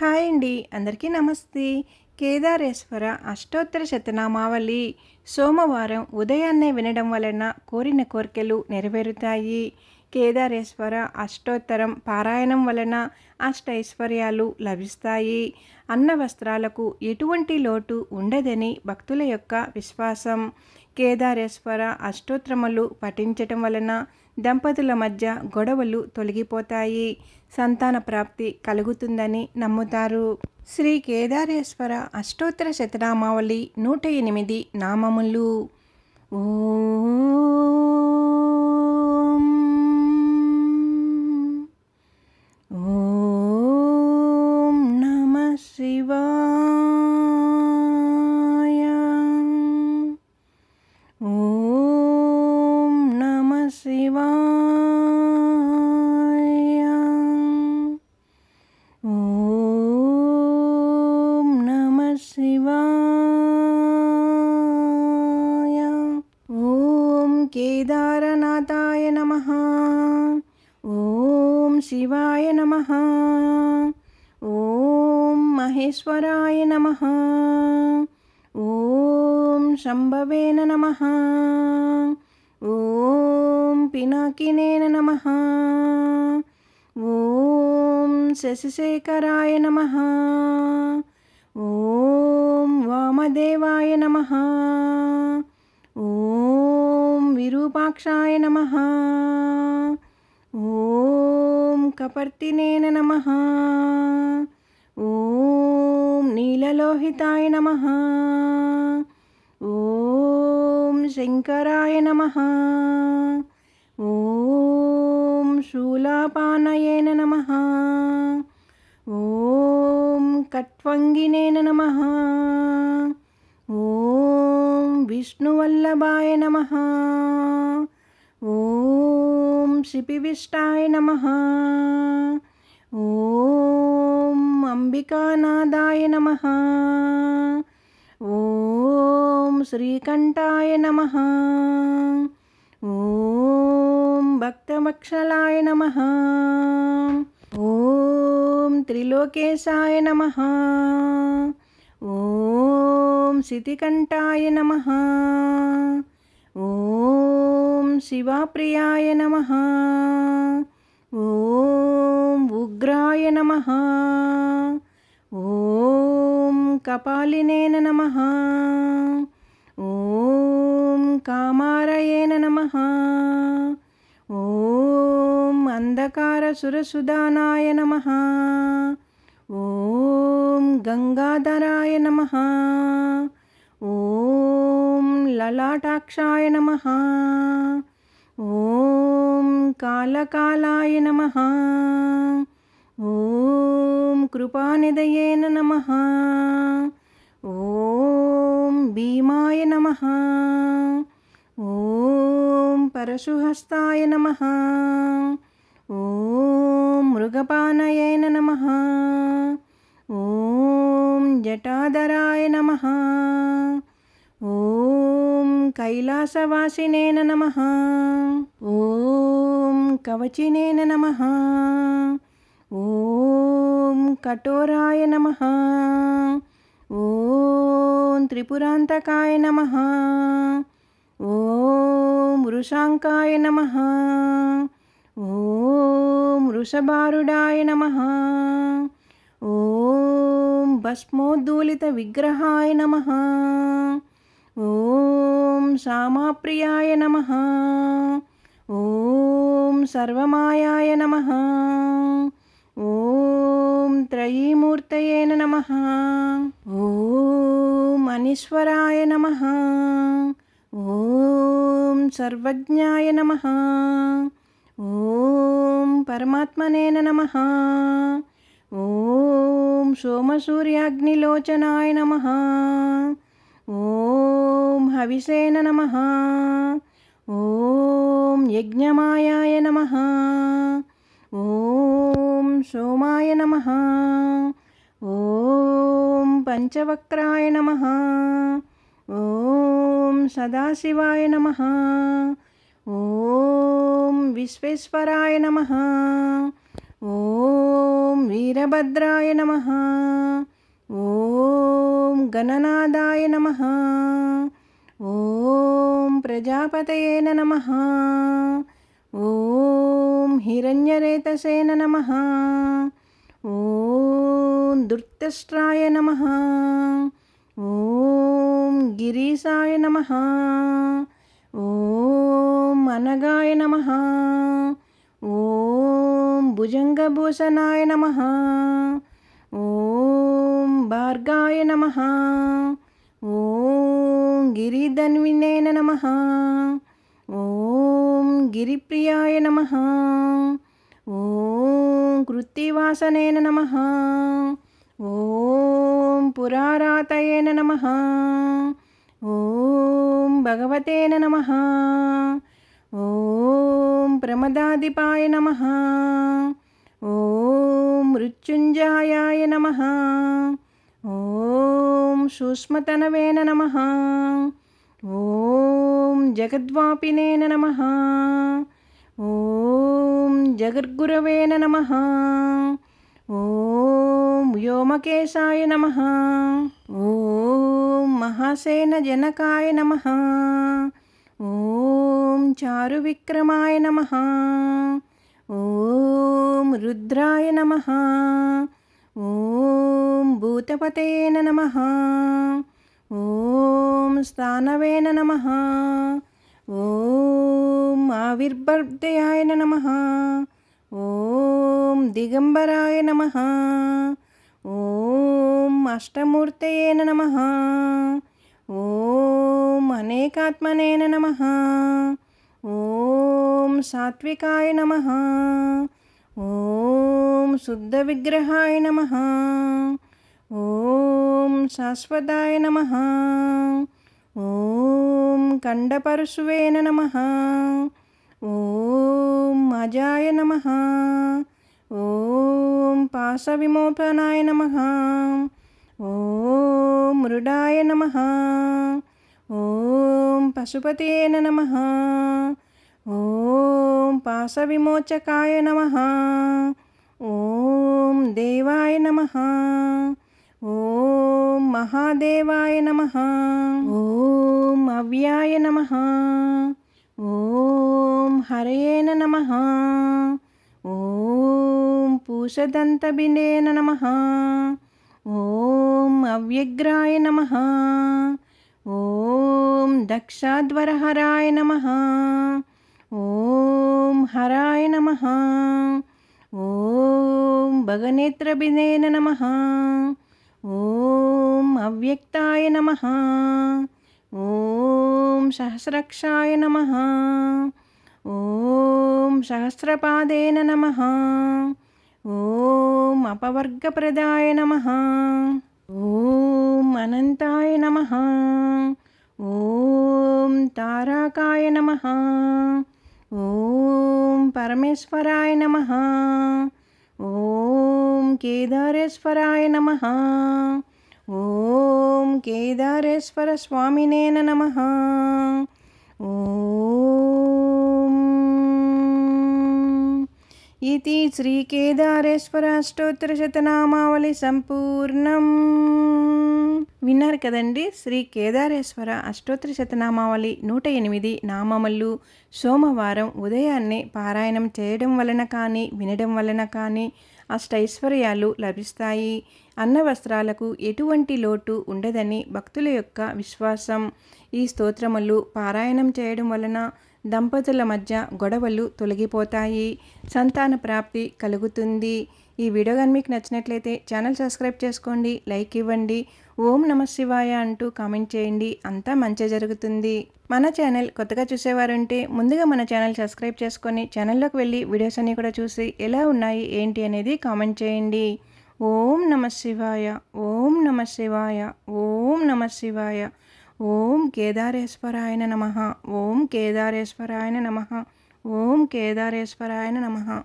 Hi అండి అందరికీ నమస్తే. కేదారేశ్వర అష్టోత్తర శతనామావళి సోమవారం ఉదయాన్నే వినడం వలన కోరిన కోరికలు నెరవేరుతాయి. కేదారేశ్వర అష్టోత్తరం పారాయణం వలన అష్టైశ్వర్యాలు లభిస్తాయి. అన్న వస్త్రాలకు ఎటువంటి లోటు ఉండదని భక్తుల యొక్క విశ్వాసం. కేదారేశ్వర అష్టోత్తరములు పఠించటం వలన దంపతుల మధ్య గొడవలు తొలగిపోతాయి. సంతాన ప్రాప్తి కలుగుతుందని నమ్ముతారు. శ్రీ కేదారేశ్వర అష్టోత్తర శతనామావళి నూట ఎనిమిది నామములు. ఓ ఓం నమ శివాయ ఓం నమ శివాయ ఓం కేదారనాథాయ నమ ఓం శివాయ నమ ఓం మహేశ్వరాయ నమ ఓం శంభవేన నమ ఓం పినాకినేన నమ. ఓం శశిశేఖరాయ నమ. ఓం వామదేవాయ నమ. ఓం విరూపాక్షాయ నమ. ఓం కపర్తినేన నమ. ఓం నీలలోహితాయ నమ. శంకరాయ నమ. ఓం శూలాపానయేన నమ. ఓం కట్వంగినేన నమ. ఓం విష్ణువల్లభాయ నమ. ఓం శిపివిష్టాయ నమ. ఓం అంబికానాదాయ నమ. ఓం శ్రీకంఠాయ నమ. ఓం భక్తవక్షలాయ నమ. ఓం త్రిలోకేశాయ నమ. ఓం శితికంఠాయ నమ. ఓం శివాప్రియాయ నమ. ఓం ఉగ్రాయ నమ. ఓం కపాలినేన నమ. ఓం కామారయేన నమ. ఓం అంధకారసురసుదానాయ నమ. ఓం గంగాధరాయ నమ. ఓం లలాటాక్షాయ నమ. ఓం కాలకాలాయ నమ. ఓం కృపానిదయేన నమ. ఓం భీమాయ నమ. ఓం పరశుహస్తాయ నమ. ఓం మృగపానయేన నమ. ఓం జటాధరాయ నమ. ఓం కైలాసవాసినేన నమ. ఓం కవచినేన నమ. ఓం కఠోరాయ నమ. ఓం త్రిపురాంతకాయ నమ. ఓం వృషాంకాయ నమ. ఓం వృషభారుడాయ నమ. ఓం భస్మోద్దూలిత విగ్రహాయ నమ. ఓం సామాప్రియాయ నమ. ఓం సర్వమాయాయ నమ. ఓం త్రయీమూర్తయే నమ. ఓం అనీశ్వరాయ నమ. ఓం సర్వజ్ఞాయ నమ. ఓం పరమాత్మనేన నమ. ఓం సోమసూర్యాగ్నిలోచనాయ నమ. ఓం హవిసేన నమ. ఓం యజ్ఞమాయాయ నమ. ఓం సోమాయ నమ. ఓం పంచవక్రాయ నమ. ఓం సదాశివాయ నమ. ఓం విశ్వేశ్వరాయ నమ. ఓం వీరభద్రాయ నమ. ఓం గణనాదాయ నమ. ఓం ప్రజాపతయేన నమ. ఓం హిరణ్యరేతసేన నమ. ఓం దుర్తష్ట్రాయ నమ. ఓం గిరీశాయ నమ. ఓం అనగాయ నమ. ఓం భుజంగభూషణాయ నమ. ఓం భార్గాయ నమ. ఓం గిరిధన్వినేన నమ. ఓం గిరిప్రియాయ నమ. ఓం కృత్తివాసనేన నమ. ఓం పురారాతయేన నమ. ఓం భగవతేన నమ. ఓం ప్రమదాదిపాయ నమ. ఓం మృత్యుంజాయాయ నమ. ఓం సూక్ష్మతనవేన నమ. ఓం జగద్వాపినే నమ. ఓం జగద్గురవే నమ. ఓం వ్యోమకేశాయ నమ. ఓం మహాసేన జనకాయ నమ. ఓం చారువిక్రమాయ నమ. ఓం రుద్రాయ నమ. ఓం భూతపతేన నమ. ఓం స్థానవేన నమ. ఓం ఆవిర్భర్దయాయ నమ. ఓం దిగంబరాయ నమ. ఓం అష్టమూర్తయేన నమ. ఓం అనేకాత్మనేన నమ. ఓం సాత్వికాయ నమ. ఓం శుద్ధ విగ్రహాయ నమ. ఓం శాశ్వతాయ నమ. ఓం కండపరశువేన నమ. ఓం అజాయ నమ. ఓం పాశవిమోపనాయ నమ. ఓం మృడాయ నమ. ఓం పశుపతేన నమ. ఓం పాశవిమోచకాయ నమ. ఓం దేవాయ నమ. ఓం మహాదేవాయ నమ. ఓం అవ్యాయ నమ. ఓం హరయేన నమ. ఓం పూషదంతబిందేన నమ. ఓం అవ్యగ్రాయ నమ. ఓం దక్షాధ్వరహరాయ నమ. ఓం హరాయ నమ. ఓం భగనేత్రబిందేన నమ. ఓం అవ్యక్తాయ నమ. ఓం సహస్రక్షాయ నమ. ఓం సహస్రపాదేన నమ. ఓం అపవర్గప్రదాయ నమ. ఓం అనంతాయ నమ. ఓం తారాకాయ నమ. ఓం పరమేశ్వరాయ నమ. ఓం కేదారేశ్వరాయ నమ. ఓం కేదారేశ్వర స్వామినేన నమ. ఓం. ఇది శ్రీకేదారేశ్వర అష్టోత్తరశతనామావళి సంపూర్ణం. విన్నారు కదండి. శ్రీ కేదారేశ్వర అష్టోత్తర శతనామావళి నూట ఎనిమిది నామములు సోమవారం ఉదయాన్నే పారాయణం చేయడం వలన కానీ వినడం వలన కానీ అష్టైశ్వర్యాలు లభిస్తాయి. అన్న వస్త్రాలకు ఎటువంటి లోటు ఉండదని భక్తుల యొక్క విశ్వాసం. ఈ స్తోత్రములు పారాయణం చేయడం వలన దంపతుల మధ్య గొడవలు తొలగిపోతాయి. సంతాన ప్రాప్తి కలుగుతుంది. ఈ వీడియో కానీ మీకు నచ్చినట్లయితే ఛానల్ సబ్స్క్రైబ్ చేసుకోండి లైక్ ఇవ్వండి ఓం నమ శివాయ అంటూ కామెంట్ చేయండి. అంతా మంచి జరుగుతుంది. మన ఛానల్ కొత్తగా చూసేవారుంటే ముందుగా మన ఛానల్ సబ్స్క్రైబ్ చేసుకొని ఛానల్లోకి వెళ్ళి వీడియోస్ అన్నీ కూడా చూసి ఎలా ఉన్నాయి ఏంటి అనేది కామెంట్ చేయండి. ఓం నమ శివాయ ఓం నమ శివాయ ఓం నమ శివాయ. ఓం కేదారేశ్వరాయన నమ. ఓం కేదారేశ్వరాయన నమ. ఓం కేదారేశ్వరాయన నమ.